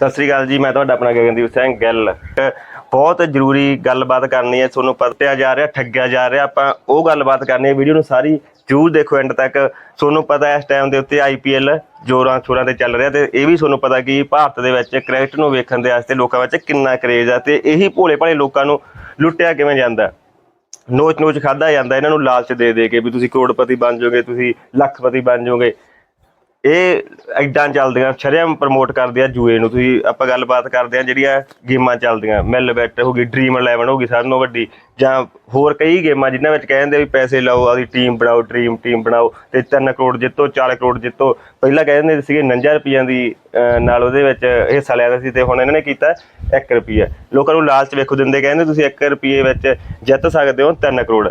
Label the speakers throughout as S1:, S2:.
S1: ਸਤਿ ਸ੍ਰੀ ਅਕਾਲ ਜੀ, ਮੈਂ ਤੁਹਾਡਾ ਆਪਣਾ ਗਗਨਦੀਪ ਸਿੰਘ, ਗਿੱਲ। ਬਹੁਤ ਜ਼ਰੂਰੀ ਗੱਲਬਾਤ ਕਰਨੀ ਹੈ, ਤੁਹਾਨੂੰ ਪਤਿਆ ਜਾ ਰਿਹਾ, ਠੱਗਿਆ ਜਾ ਰਿਹਾ, ਆਪਾਂ ਉਹ ਗੱਲਬਾਤ ਕਰਨੀ ਹੈ, ਵੀਡੀਓ ਨੂੰ ਸਾਰੀ ਜ਼ਰੂਰ ਦੇਖੋ ਐਂਡ ਤੱਕ। ਤੁਹਾਨੂੰ ਪਤਾ ਇਸ ਟਾਈਮ ਦੇ ਉੱਤੇ ਆਈਪੀਐਲ ਜੋਰਾਂ ਛੋਰਾਂ ਤੇ ਚੱਲ ਰਿਹਾ ਤੇ ਇਹ ਵੀ ਤੁਹਾਨੂੰ ਪਤਾ ਕਿ ਭਾਰਤ ਦੇ ਵਿੱਚ ਕ੍ਰਿਕਟ ਨੂੰ ਵੇਖਣ ਦੇ ਵਾਸਤੇ ਲੋਕਾਂ ਵਿੱਚ ਕਿੰਨਾ ਕਰੇਜ਼ ਆ ਤੇ ਇਹੀ ਭੋਲੇ ਭਾਲੇ ਲੋਕਾਂ ਨੂੰ ਲੁੱਟਿਆ ਕਿਵੇਂ ਜਾਂਦਾ? ਨੋਚ ਨੋਚ ਖਾਦਾ ਜਾਂਦਾ, ਇਹਨਾਂ ਨੂੰ ਲਾਲਚ ਦੇ ਦੇ ਕੇ ਵੀ ਤੁਸੀਂ ਕਰੋੜਪਤੀ ਬਣ ਜਾਓਗੇ, ਤੁਸੀਂ ਲੱਖਪਤੀ ਬਣ ਜਾਓਗੇ। ਇਹ ਐਡਾਂ ਚੱਲਦੀਆਂ ਸ਼ਰੇਆਮ ਪ੍ਰਮੋਟ ਕਰਦੇ ਆ ਜੂਏ ਨੂੰ। ਤੁਸੀਂ ਆਪਾਂ ਗੱਲਬਾਤ ਕਰਦੇ ਆ ਜਿਹੜੀਆਂ ਗੇਮਾਂ ਚੱਲਦੀਆਂ। ਮਿਲ ਬੈਟ ਹੋ ਗਈ ਡ੍ਰੀਮ 11 ਹੋ ਗਈ, ਸਾਰਿਆਂ ਨਾਲੋਂ ਵੱਡੀ। ਜਾਂ ਹੋਰ ਕਈ ਗੇਮਾਂ ਜਿਨ੍ਹਾਂ ਵਿੱਚ ਕਹਿੰਦੇ ਵੀ ਪੈਸੇ ਲਾਓ, ਆਪਦੀ ਟੀਮ ਬਣਾਓ ਡ੍ਰੀਮ ਟੀਮ ਬਣਾਓ ਤੇ 3 ਕਰੋੜ ਜਿੱਤੋ 4 ਕਰੋੜ ਜਿੱਤੋ। ਪਹਿਲਾਂ ਕਹਿੰਦੇ ਸੀਗੇ 49 ਰੁਪਈਆਂ ਦੀ ਨਾਲ ਉਹਦੇ ਵਿੱਚ ਹਿੱਸਾ ਲਿਆ ਸੀ ਤੇ ਹੁਣ ਇਹਨਾਂ ਨੇ ਕੀਤਾ 1 ਰੁਪਈਆ। ਲੋਕਾਂ ਨੂੰ ਲਾਲਚ ਵੇਖੋ ਦਿੰਦੇ, ਕਹਿੰਦੇ ਤੁਸੀਂ 1 ਰੁਪਈਏ ਵਿੱਚ ਜਿੱਤ ਸਕਦੇ ਹੋ 3 ਕਰੋੜ।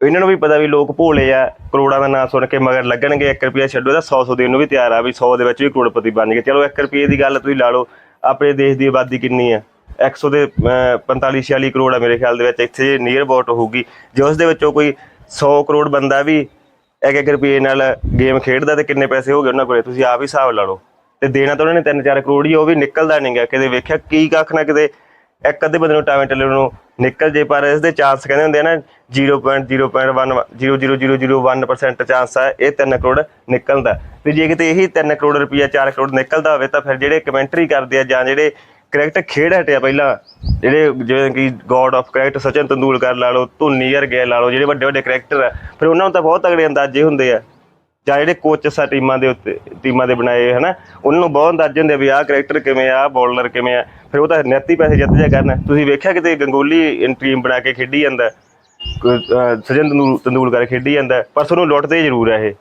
S1: ਇਹਨਾਂ ਨੂੰ ਵੀ ਪਤਾ ਵੀ ਲੋਕ ਭੋਲੇ ਆ ਕਰੋੜਾਂ ਦਾ ਨਾਂ ਸੁਣ ਕੇ ਮਗਰ ਲੱਗਣਗੇ 1 ਰੁਪਿਆ ਛੱਡੋ ਤਾਂ 100 100 ਦੇਣ ਨੂੰ ਵੀ ਤਿਆਰ ਆ ਵੀ 100 ਦੇ ਵਿੱਚ ਵੀ ਕਰੋੜਪਤੀ ਬਣ ਗਏ। ਚਲੋ 1 ਰੁਪਏ ਦੀ ਗੱਲ ਤੁਸੀਂ ਲਾ ਲਓ ਆਪਣੇ ਦੇਸ਼ ਦੀ ਆਬਾਦੀ ਕਿੰਨੀ ਆ? 100 ਦੇ ਅਹ, 45 46 ਕਰੋੜ ਆ ਮੇਰੇ ਖਿਆਲ ਦੇ ਵਿੱਚ ਇੱਥੇ ਨੀਅਰ ਅਬਾਊਟ ਹੋਊਗੀ ਜੇ ਉਸ ਦੇ ਵਿੱਚੋਂ ਕੋਈ 100 ਕਰੋੜ ਬੰਦਾ ਵੀ 1-1 ਰੁਪਏ ਨਾਲ ਗੇਮ ਖੇਡਦਾ ਤੇ ਕਿੰਨੇ ਪੈਸੇ ਹੋ ਗਏ ਉਹਨਾਂ ਕੋਲੇ ਤੁਸੀਂ ਆਪ ਹੀ ਹਿਸਾਬ ਲਾ ਲਓ। ਤੇ ਦੇਣਾ ਤਾਂ ਉਹਨਾਂ ਨੇ 3-4 ਕਰੋੜ ਹੀ ਉਹ ਵੀ ਨਿਕਲਦਾ ਨਹੀਂਗਾ ਕਿਤੇ ਵੇਖਿਆ ਕੀ ਕੱਖ ਨਾ ਕਿਤੇ ਇੱਕ ਅੱਧੇ ਬੰਦੇ ਨੂੰ ਟਾਵੇਂ ਟੱਲੇ ਨੂੰ ਨਿਕਲ ਜੇ, ਪਰ ਇਸ ਦੇ ਚਾਂਸ ਕਹਿੰਦੇ ਹੁੰਦੇ ਆ ਨਾ 0.0.1 0.0001% ਚਾਂਸ ਆ, ਇਹ 3 ਕਰੋੜ ਨਿਕਲਦਾ। ਤੇ ਜੇ ਕਿਤੇ ਇਹੀ 3 ਕਰੋੜ ਰੁਪਈਆ 4 ਕਰੋੜ ਨਿਕਲਦਾ ਹੋਵੇ, ਤਾਂ ਫਿਰ ਜਿਹੜੇ ਕਮੈਂਟਰੀ ਕਰਦੇ ਆ ਜਾਂ ਜਿਹੜੇ ਕ੍ਰਿਕਟ ਖੇਡ ਹਟਿਆ ਪਹਿਲਾਂ, ਜਿਹੜੇ ਜਿਵੇਂ ਕਿ god of cricket Sachin Tendulkar ਲਾ ਲਓ, ਧੋਨੀ ਵਰਗੇ ਲਾ ਲਓ, ਜਿਹੜੇ ਵੱਡੇ ਵੱਡੇ ਕ੍ਰਿਕਟਰ ਆ, ਫਿਰ ਉਹਨਾਂ ਨੂੰ ਤਾਂ ਬਹੁਤ ਤਗੜੇ ਅੰਦਾਜ਼ੇ ਹੁੰਦੇ ਆ। ਜਾਂ ਜਿਹੜੇ ਕੋਚ ਸਾ ਟੀਮਾਂ ਦੇ ਉੱਤੇ ਟੀਮਾਂ ਦੇ ਬਣਾਏ ਹਨਾ ਉਹਨਾਂ ਨੂੰ ਬਹੁਤ ਅੰਦਾਜ਼ੇ ਹੁੰਦੇ ਆ ਵੀ ਆਹ ਕਰੈਕਟਰ ਕਿਵੇਂ ਆ ਬੋਲਰ ਕਿਵੇਂ ਆ। ਫਿਰ ਉਹ ਤਾਂ ਨੈਤੀ ਪੈਸੇ ਜਿੱਤ ਜਾ ਕਰਨ। ਤੁਸੀਂ ਵੇਖਿਆ ਕਿਤੇ ਗੰਗੋਲੀ ਟੀਮ ਬਣਾ ਕੇ ਖੇਡੀ ਜਾਂਦਾ? ਸਜਨ ਅਹ, ਤੰਦੂਲਕਰ ਖੇਡੀ ਜਾਂਦਾ? ਪਰ ਤੁਹਾਨੂੰ ਲੁੱਟਦੇ ਜ਼ਰੂਰ ਆ ਇਹ।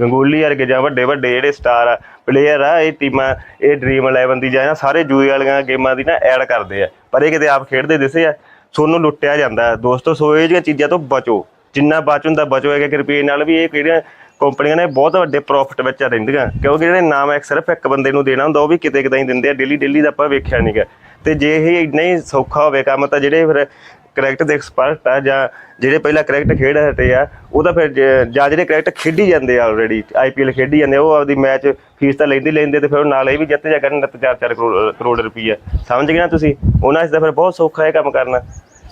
S1: ਗੰਗੋਲੀ ਵਰਗੇ ਜਾਂ ਵੱਡੇ ਵੱਡੇ ਜਿਹੜੇ ਸਟਾਰ ਆ ਪਲੇਅਰ ਆ ਇਹ ਟੀਮਾਂ ਇਹ ਡ੍ਰੀਮ 11 ਦੀ ਜਾਂ ਨਾ ਸਾਰੇ ਜੂਏ ਵਾਲੀਆਂ ਗੇਮਾਂ ਦੀ ਨਾ ਐਡ ਕਰਦੇ ਆ। ਪਰ ਇਹ ਕਿਤੇ ਆਪ ਖੇਡਦੇ ਦਿਸੇ ਆ। ਤੁਹਾਨੂੰ ਲੁੱਟਿਆ ਜਾਂਦਾ। ਦੋਸਤੋ ਸੋ ਇਹ ਜਿਹੀਆਂ ਚੀਜ਼ਾਂ ਤੋਂ ਬਚੋ। ਜਿੰਨਾ ਬਚ ਹੁੰਦਾ ਬਚੋ ਇੱਕ ਰੁਪਏ ਨਾਲ ਵੀ ਇਹ ਕਿਹੜੀਆਂ ਕੰਪਨੀਆਂ ਨੇ ਬਹੁਤ ਵੱਡੇ ਪ੍ਰੋਫਿਟ ਵਿੱਚ ਰਹਿੰਦੀਆਂ। ਕਿਉਂਕਿ ਜਿਹੜੇ ਨਾਮ ਇੱਕ ਸਿਰਫ ਇੱਕ ਬੰਦੇ ਨੂੰ ਦੇਣਾ ਹੁੰਦਾ ਉਹ ਵੀ ਕਿਤੇ ਕਿਤੇ ਹੀ ਦਿੰਦੇ ਆ। ਡੇਲੀ ਡੇਲੀ ਦਾ ਆਪਾਂ ਵੇਖਿਆ ਨਹੀਂਗਾ ਤੇ ਜੇ ਇਹ ਇੰਨਾ ਹੀ ਸੌਖਾ ਹੋਵੇ ਕੰਮ ਤਾਂ ਜਿਹੜੇ ਫਿਰ ਕ੍ਰਿਕਟ ਦੇ ਐਕਸਪਰਟ ਆ ਜਾਂ ਜਿਹੜੇ ਪਹਿਲਾਂ ਕ੍ਰਿਕਟ ਖੇਡ ਹਟੇ ਆ ਉਹ ਤਾਂ ਫਿਰ ਜਾਂ ਜਿਹੜੇ ਕ੍ਰਿਕਟ ਖੇਡੀ ਜਾਂਦੇ ਆ ਆਲਰੇਡੀ ਆਈਪੀਐਲ ਖੇਡੀ ਜਾਂਦੇ ਆ, ਉਹ ਆਪਦੀ ਮੈਚ ਫੀਸ ਤਾਂ ਲੈਂਦੇ ਲੈਂਦੇ ਤੇ ਫਿਰ ਉਹ ਨਾਲ ਇਹ ਵੀ ਜਿੱਤ ਜਾ ਕਰਨ 4-4 ਕਰੋੜ ਕਰੋੜ ਰੁਪਈਆ। ਸਮਝ ਗਏ ਨਾ ਤੁਸੀਂ? ਉਹਨਾਂ ਇਸ ਦਾ ਫਿਰ ਬਹੁਤ ਸੌਖਾ ਇਹ ਕੰਮ ਕਰਨਾ।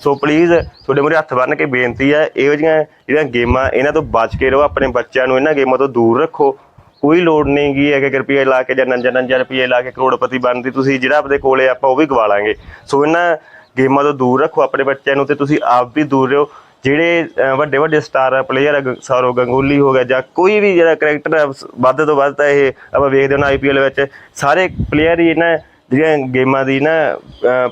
S1: ਸੋ ਪਲੀਜ਼ ਤੁਹਾਡੇ ਮੂਹਰੇ ਹੱਥ ਬੰਨ੍ਹ ਕੇ ਬੇਨਤੀ ਹੈ, ਇਹੋ ਜਿਹੀਆਂ ਜਿਹੜੀਆਂ ਗੇਮਾਂ, ਇਹਨਾਂ ਤੋਂ ਬਚ ਕੇ ਰਹੋ, ਆਪਣੇ ਬੱਚਿਆਂ ਨੂੰ, ਇਹਨਾਂ ਗੇਮਾਂ ਤੋਂ ਦੂਰ ਰੱਖੋ। ਕੋਈ ਲੋੜ ਨਹੀਂ ਗਈ ਹੈ ਕਿ ਰੁਪਏ ਲਾ ਕੇ ਜਾਂ ਨੰਜਾ ਨੰਜਾ ਰੁਪਏ ਲਾ ਕੇ ਕਰੋੜਪਤੀ ਬਣਦੀ, ਤੁਸੀਂ ਜਿਹੜਾ ਆਪਣੇ ਕੋਲੇ ਆਪਾਂ ਉਹ ਵੀ ਗਵਾ ਲਾਂਗੇ। ਸੋ ਇਹਨਾਂ ਗੇਮਾਂ ਤੋਂ ਦੂਰ ਰੱਖੋ, ਆਪਣੇ ਬੱਚਿਆਂ ਨੂੰ ਤੇ ਤੁਸੀਂ ਆਪ ਵੀ ਦੂਰ ਰਹੋ। ਜਿਹੜੇ ਵੱਡੇ ਵੱਡੇ ਸਟਾਰ ਪਲੇਅਰ ਸੌਰਵ ਗੰਗੂਲੀ ਹੋ ਗਿਆ ਜਾਂ ਕੋਈ ਵੀ ਜਿਹੜਾ ਕਰੈਕਟਰ ਵੱਧ ਤੋਂ ਵੱਧ ਤਾਂ ਇਹ ਆਪਾਂ ਵੇਖਦੇ ਹਾਂ ਆਈਪੀਐਲ ਵਿੱਚ, ਸਾਰੇ ਪਲੇਅਰ ਹੀ ਇਹਨਾਂ ਜਿਹੜੀਆਂ ਗੇਮਾਂ ਦੀ ਨਾ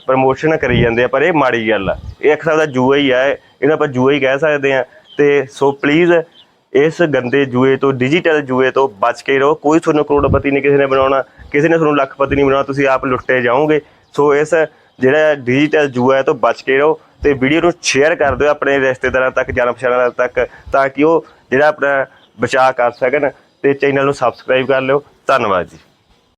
S1: ਪ੍ਰਮੋਸ਼ਨ ਕਰੀ ਜਾਂਦੇ ਆ, ਪਰ ਇਹ ਮਾੜੀ ਗੱਲ ਆ। ਇਹ ਇੱਕ ਹਿਸਾਬ ਦਾ ਜੂਆ ਹੀ ਆ ਇਹਦਾ ਆਪਾਂ ਜੂਆ ਹੀ ਕਹਿ ਸਕਦੇ ਆ। ਤੇ ਸੋ ਪਲੀਜ਼ ਇਸ ਗੰਦੇ ਜੂਏ ਤੋਂ ਡਿਜੀਟਲ ਜੂਏ ਤੋਂ ਬਚ ਕੇ ਰਹੋ। ਕੋਈ ਤੁਹਾਨੂੰ ਕਰੋੜਪਤੀ ਨਹੀਂ ਕਿਸੇ ਨੇ ਬਣਾਉਣਾ, ਕਿਸੇ ਨੇ ਤੁਹਾਨੂੰ ਲੱਖਪਤੀ ਨਹੀਂ ਬਣਾਉਣਾ, ਤੁਸੀਂ ਆਪ ਲੁੱਟੇ ਜਾਓਗੇ। ਸੋ ਇਸ ਜਿਹੜਾ ਡਿਜੀਟਲ ਜੂਆ ਹੈ, ਤੋਂ ਬਚ ਕੇ ਰਹੋ ਤੇ ਵੀਡੀਓ ਨੂੰ ਸ਼ੇਅਰ ਕਰ ਦਿਓ ਆਪਣੇ ਰਿਸ਼ਤੇਦਾਰਾਂ ਤੱਕ ਜਾਣ ਪਛਾਣਾਂ ਤੱਕ, ਤਾਂ ਕਿ ਉਹ ਜਿਹੜਾ ਆਪਣਾ ਬਚਾਅ ਕਰ ਸਕਣ ਤੇ ਚੈਨਲ ਨੂੰ ਸਬਸਕ੍ਰਾਈਬ ਕਰ ਲਿਓ। ਧੰਨਵਾਦ ਜੀ।